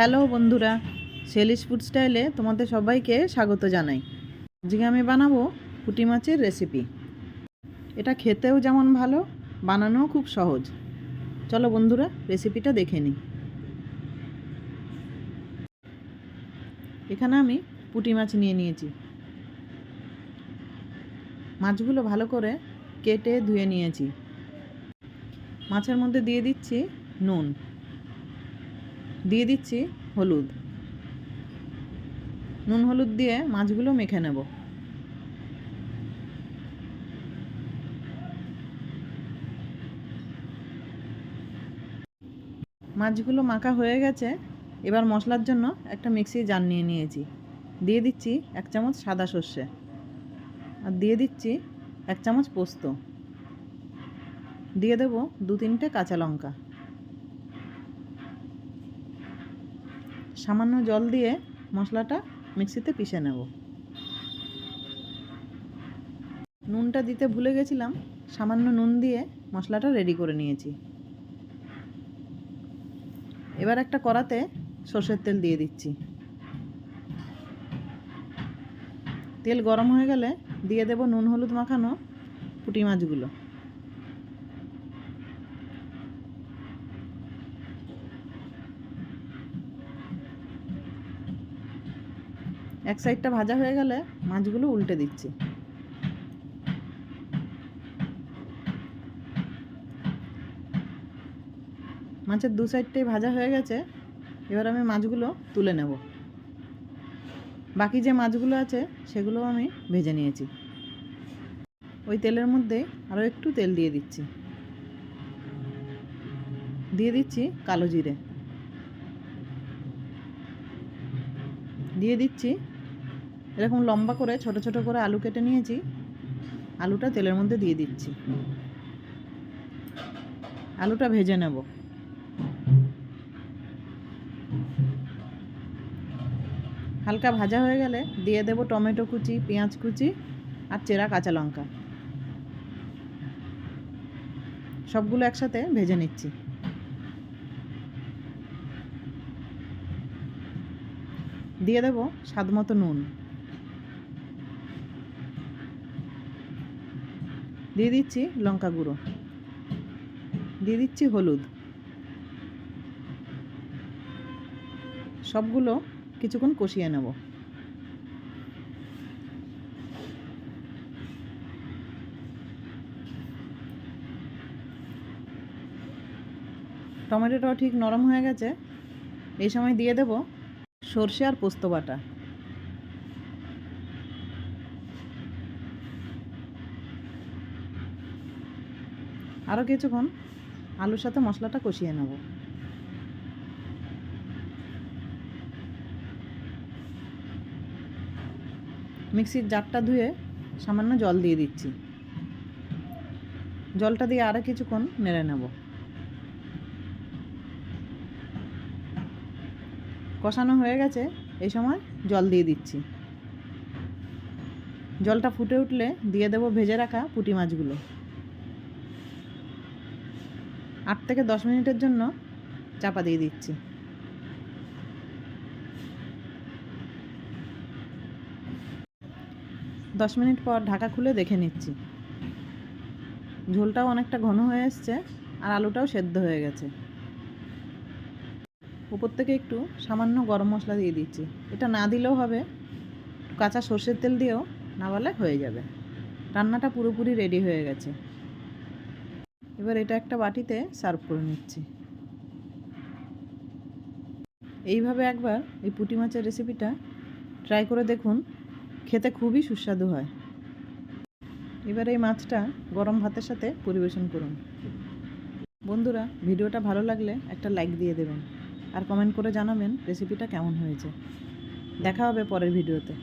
Hello বন্ধুরা সেলিশ food স্টাইলে তোমাদের সবাইকে স্বাগত জানাই। আজকে আমি বানাবো পুঁটি মাছের রেসিপি এটা খেতেও যেমন ভালো, বানানোও খুব সহজ। চলো বন্ধুরা রেসিপিটা দেখে নিই। এখানে আমি পুঁটি মাছ নিয়ে নিয়েছি। মাছগুলো ভালো করে কেটে ধুয়ে নিয়েছি। মাছের মধ্যে দিয়ে দিচ্ছি নুন। দিয়ে দিচ্ছি হলুদ। নুন হলুদ দিয়ে মাছগুলো মেখে নেব। মাছগুলো মাখা হয়ে গেছে। এবার মশলার জন্য একটা মিক্সি জার নিয়ে নিয়েছি। দিয়ে দিচ্ছি এক চামচ সাদা সর্ষে। আর দিয়ে দিচ্ছি এক চামচ পোস্ত। দিয়ে দেব দু তিনটে কাঁচা লঙ্কা। সামান্য জল দিয়ে মশলাটা মিক্সিতে পিষে নেব। নুনটা দিতে ভুলে গেছিলাম, সামান্য নুন দিয়ে মশলাটা রেডি করে নিয়েছি। এবার একটা কড়াতে সর্ষের তেল দিয়ে দিচ্ছি। তেল গরম হয়ে গেলে দিয়ে দেব নুন হলুদ মাখানো পুঁটি মাছগুলো। এক সাইডটা ভাজা হয়ে গেলে মাছগুলো উল্টে দিচ্ছি। মাছের দু সাইডটাই ভাজা হয়ে গেছে, এবার আমি মাছগুলো তুলে নেব। বাকি যে মাছগুলো আছে সেগুলো আমি ভেজে নিয়েছি। ওই তেলের মধ্যে আরও একটু তেল দিয়ে দিচ্ছি। দিয়ে দিচ্ছি কালো জিরে। দিয়ে দিচ্ছি এরকম লম্বা করে, ছোট ছোট করে আলু কেটে নিয়েছি। আলুটা তেলের মধ্যে দিয়ে দিচ্ছি। আলুটা ভেজে নেব। হালকা ভাজা হয়ে গেলে দিয়ে দেব টমেটো কুচি, পেঁয়াজ কুচি আর চেরা কাঁচা লঙ্কা। সবগুলো একসাথে ভেজে নিচ্ছি। দিয়ে দেব স্বাদ মতো নুন। দিয়ে দিচ্ছি লঙ্কা গুঁড়ো। দিয়ে দিচ্ছি হলুদ। সবগুলো কিছুক্ষণ কষিয়ে নেব। টমেটোটাও ঠিক নরম হয়ে গেছে। এই সময় দিয়ে দেব সর্ষে আর পোস্ত বাটা। আরও কিছুক্ষণ আলুর সাথে মশলাটা কষিয়ে নেব। মিক্সির জারটা ধুয়ে সামান্য জল দিয়ে দিচ্ছি। জলটা দিয়ে আরও কিছুক্ষণ নেড়ে নেব। কষানো হয়ে গেছে, এই সময় জল দিয়ে দিচ্ছি। জলটা ফুটে উঠলে দিয়ে দেব ভেজে রাখা পুঁটি মাছগুলো। আট থেকে দশ মিনিটের জন্য চাপা দিয়ে দিচ্ছি। দশ মিনিট পর ঢাকা খুলে দেখে নিচ্ছি। ঝোলটাও অনেকটা ঘন হয়ে এসছে আর আলুটাও সেদ্ধ হয়ে গেছে। উপর থেকে একটু সামান্য গরম মশলা দিয়ে দিচ্ছি। এটা না দিলেও হবে। কাঁচা সর্ষের তেল দিয়েও না বলে হয়ে যাবে। রান্নাটা পুরোপুরি রেডি হয়ে গেছে। এবার এটা একটা বাটিতে সার্ভ করে নিচ্ছি। এইভাবে একবার এই পুঁটি মাছের রেসিপিটা ট্রাই করে দেখুন, খেতে খুবই সুস্বাদু হয়। এবার এই মাছটা গরম ভাতের সাথে পরিবেশন করুন। বন্ধুরা, ভিডিওটা ভালো লাগলে একটা লাইক দিয়ে দেবেন আর কমেন্ট করে জানাবেন রেসিপিটা কেমন হয়েছে। দেখা হবে পরের ভিডিওতে।